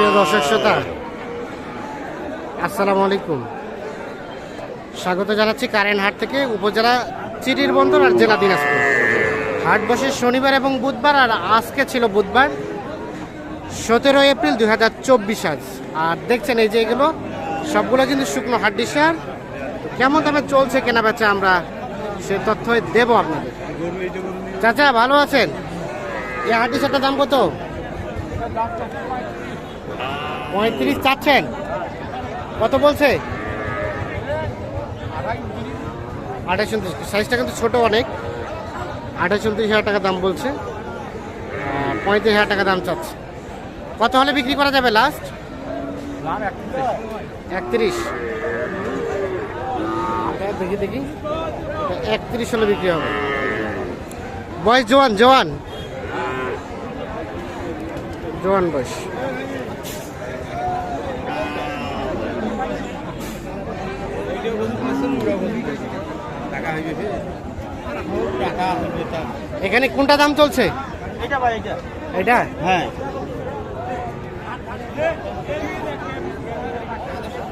সুপ্রিয় দর্শক শ্রোতা, আসসালামু আলাইকুম। স্বাগত জানাচ্ছি কারেন্ট হাট থেকে উপজেলা চিটির বন্দর আর জেলা দিনাজপুর। হাট বসে শনিবার এবং বুধবার, আর আজকে ছিল বুধবার সতেরো এপ্রিল দুই হাজার চব্বিশ আজ। আর দেখছেন এই যে এগুলো, সবগুলো কিন্তু শুকনো হাড্ডি সার কেমন দামে চলছে কেনা বেচা আমরা সে তথ্য দেবো আপনাদের। চাচা, ভালো আছেন? এই হাড্ডি সারটার দাম কত? পঁয়ত্রিশ চাচ্ছেন। কত বলছে? আঠাশ উনত্রিশ। সাইজটা কিন্তু ছোট অনেক। আঠাশ উনত্রিশ হাজার টাকা দাম বলছে। পঁয়ত্রিশ হাজার টাকা দাম চাচ্ছে। কত হলে বিক্রি করা যাবে লাস্ট একত্রিশ। দেখি দেখি। একত্রিশ হলে বিক্রি হবে। বয়স জোয়ান জোয়ান। জোয়ান বয়স। এখানে কোনটা দাম চলছে? এটা হ্যাঁ।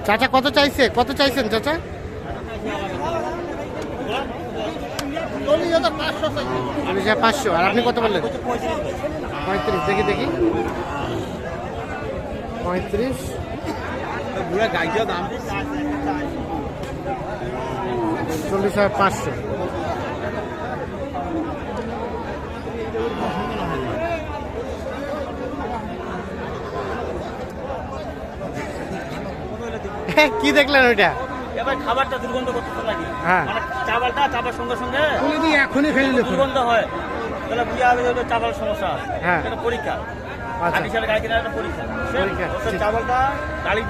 চাচা কত চাইছে? কত চাইছেন চাচা? চল্লিশ হাজার পাঁচশো। আর আপনি কত বললেন? পঁয়ত্রিশ। দেখি দেখি। পঁয়ত্রিশ। দাম। চল্লিশ হাজার পাঁচশো। কি দেখলেন ওইটা? এবার খাবারটা দুর্গন্ধ করতে লাগে হ্যাঁ। মানে চাবালটা চাবার সঙ্গে সঙ্গে যদি এখনই ফেলে দুর্গন্ধ হয়। তাহলে বুঝে হবে যে চাবাল সমস্যা। আছে হ্যাঁ। এটা পরীক্ষা। আচ্ছা। আগে সালে গাড়ি কেনার একটা পরীক্ষা। চাবালটা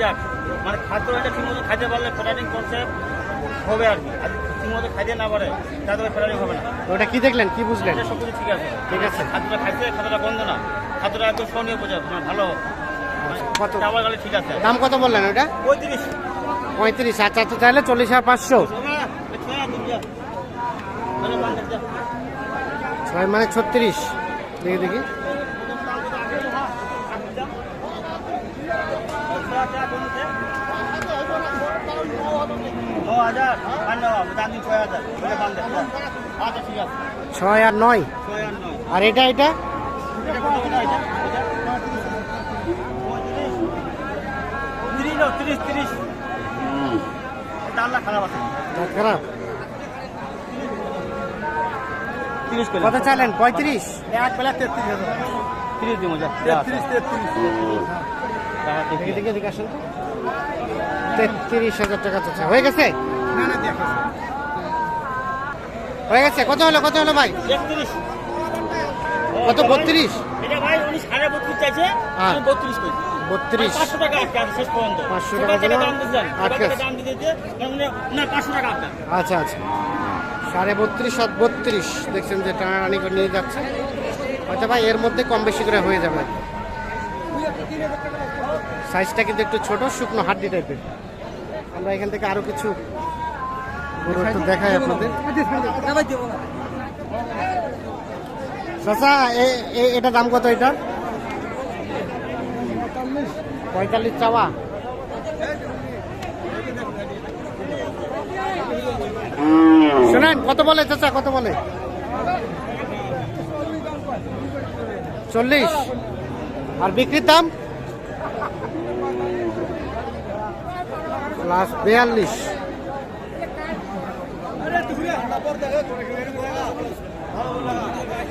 যাক। মানে খাদ্য এটা ঠিক মতো খাইতে পারলে কনসেপ্ট হবে আর কি। আর ঠিক মতো খাইতে না পারে তাহলে ফেটারিং হবে না। ওটা কি দেখলেন? কি বুঝলেন? সব কিছু ঠিক আছে। ঠিক আছে। খাদ্যটা খাইতে খাদ্যটা বন্ধ না। খাদ্যটা একদম সহনীয় পর্যায়ে মানে ভালো। কত? চাবাল গাড়ি ঠিক আছে। দাম কত বললেন ওটা? পঁয়ত্রিশ। পঁয়ত্রিশ। আর চাচা চাইলে চল্লিশ হাজার পাঁচশো। ছয় মানে ছত্রিশ। দেখি দেখি আচ্ছা ঠিক আছে ছয় আর নয়। আর এটা এটা? কত খারাপ চাইলেন? পঁয়ত্রিশ? এক বেলা তেত্রিশ হাজার। তিরিশ দিব যা তেত্রিশ তেত্রিশ। দেখি দেখি এদিকে তো। তেত্রিশ হাজার টাকা হয়ে গেছে? না না দেখো হয়ে গেছে। কত হলো কত হলো ভাই? কত বত্রিশ? বত্রিশ হ্যাঁ। পাঁচশো টাকা আটকে আছে শেষ পর্যন্ত। 500 এবার টাকা থেকে দিলাম, দাম দিচ্ছেন আটকে এবার থেকে আছে। দাম দিতে দিতে না পাঁচশো টাকা আপনার। আচ্ছা আচ্ছা। সাড়ে বত্রিশ সাত বত্রিশ। দেখছেন যে টানাটানি করে নিয়ে যাচ্ছে। হয়তো ভাই এর মধ্যে কম বেশি করে হয়ে যাবে। সাইজটা কিন্তু একটু ছোট শুকনো হাড্ডি টাইপের আমরা এখান থেকে আরও কিছু গরু একটু দেখাই আপনাদের। চাচা এটা দাম কত এটার? পঁয়তাল্লিশ চাওয়া। শোনেন কত বলে চাচা কত বলে? চল্লিশ। আর বিক্রির দাম? প্লাস বিয়াল্লিশ।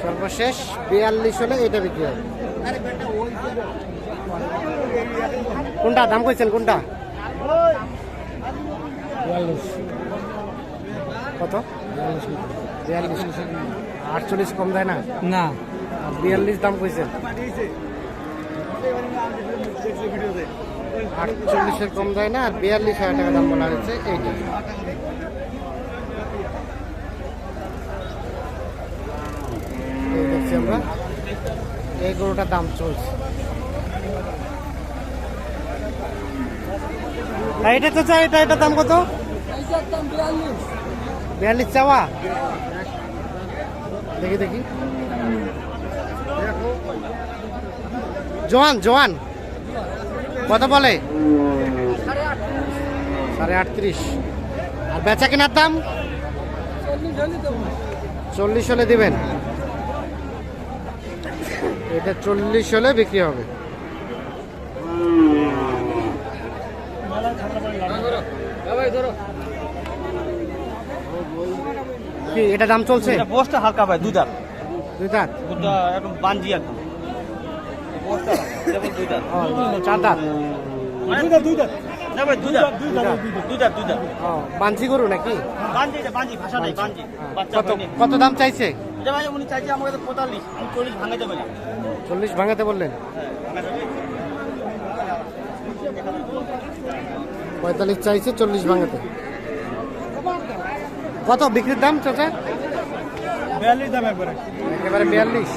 সর্বশেষ বিয়াল্লিশ হলে এটা বিক্রি হবে। কোনটা? দাম কইছেন কোনটা? কত? বিয়াল্লিশ আটচল্লিশ কম দেয় না? না। বিয়াল্লিশ দাম কইছেন। আটচল্লিশের কম দেয় না আর বিয়াল্লিশ হাজার টাকা দাম বলা হয়েছে এইটা এই দেখছি আমরা এই গরুটার দাম চলছে। এটা তো চাই, এটা, এটার দাম কত? বিয়াল্লিশ চাওয়া? দেখি দেখি। জোয়ান জোয়ান কত বলে। সাড়ে আটত্রিশ। আর বেচা কেনার দাম? চল্লিশ হলে দিবেন। এটা চল্লিশ হলে বিক্রি হবে। কি এটা দাম চলছে? বসটা হালকা ভাই দুধার দুই দাঁত? দুধটা একদম বাঞ্জি একদম। চার দাঁত? দুই দাঁত বাঞ্জি গরু নাকি? কত দাম চাইছে? এটা ভাই উনি চাইছে আমাকে তো পঁয়তাল্লিশ আমি চল্লিশ ভাঙে দেবে চল্লিশ ভাঙাতে বললেন? হ্যাঁ পঁয়তাল্লিশ চাইছে চল্লিশ ভাঙাতে। কত বিক্রির দাম চাচা? বিয়াল্লিশ দাম একবারে। একেবারে বিয়াল্লিশ।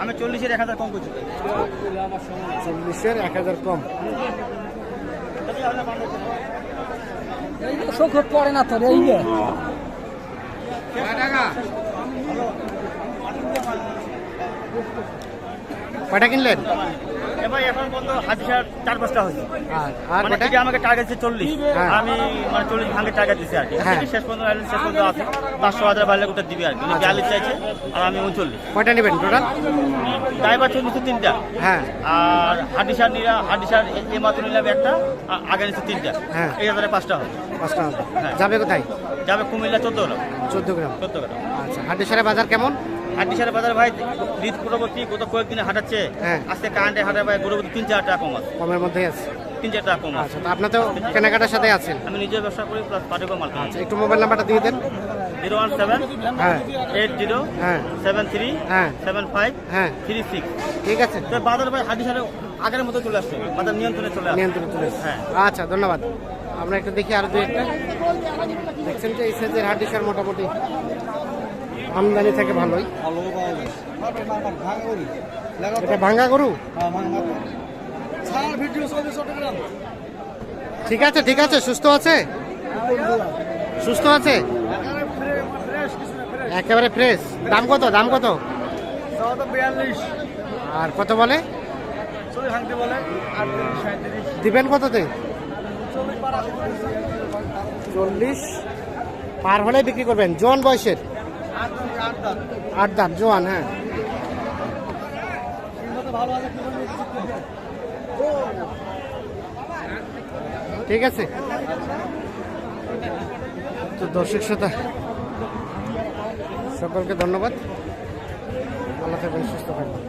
আমি চল্লিশের এক হাজার কম করছি। চল্লিশের এক হাজার কম। চোখ পড়ে না তোর এই যে কয়টা কিনলেন? এবার এখন পর্যন্ত চার পাঁচটা হয়েছে। আর আর মানে আমাকে টার্গেট দিচ্ছে চল্লিশ। হ্যাঁ। আমি মানে চল্লিশ ভাঙে টার্গেট দিচ্ছি আর কি। হ্যাঁ। শেষ পর্যন্ত আইলেন শেষ পর্যন্ত আছে। পাঁচশো হাজার বাড়লে দিবি আর কি। বিয়াল্লিশ চাইছে আর আমি উনচল্লিশ। কয়টা নেবেন টোটাল ড্রাইভার চল্লিশে তিনটা। হ্যাঁ। আর হাডিসার এই মাত্র নিলাম একটা আর আগে নিচ্ছে তিনটা। হ্যাঁ। এই হাজারে পাঁচটা হবে। পাঁচটা হবে। হ্যাঁ। যাবে কোথায়? যাবে কুমিল্লা চোদ্দ গ্রাম। চোদ্দ গ্রাম। চোদ্দ গ্রাম। আচ্ছা। হাটেশ্বরের বাজার কেমন? হাডিসার বাজার ভাই ঈদ পূর্ববর্তী গত কয়েকদিনে হাঁটাচ্ছে। হ্যাঁ। আজকে কারেন্টে হাঁটা ভাই গরু তিন চার টাকা কম আছে। কমের মধ্যেই আছে। তিন চার টাকা কম আচ্ছা তো আপনার তো কেনাকাটার সাথে আছেন। আমি নিজে ব্যবসা করি প্লাস পাঠিয়ে মাল আচ্ছা একটু মোবাইল নাম্বারটা দিয়ে দেন। জিরো ওয়ান সেভেন হ্যাঁ। এইট জিরো হ্যাঁ। সেভেন থ্রি হ্যাঁ। সেভেন ফাইভ হ্যাঁ। Three six. ঠিক আছে। তো বাজার ভাই হাঁটি সারে আগের মতো চলে আসছে বাজার নিয়ন্ত্রণে চলে আসছে। নিয়ন্ত্রণে চলে এসেছে। হ্যাঁ। আচ্ছা ধন্যবাদ। আমরা একটু দেখি আরও দু একটা। দেখছেন যে এই সাইজের হাডিসার মোটামুটি আমদানি থেকে ভালোই। ভাঙ্গা গরু? ঠিক আছে ঠিক আছে, সুস্থ আছে? সুস্থ আছে? একেবারে ফ্রেশ দাম কত দাম কত? আর কত বলে? দিবেন কততে? চল্লিশ। পার হলে বিক্রি করবেন। জোয়ান বয়সের? আট দাম, জোয়ান হ্যাঁ। ঠিক আছে। তো দর্শক শ্রোতা, সকলকে ধন্যবাদ। আল্লাহ থাকবেন, সুস্থ থাকবেন।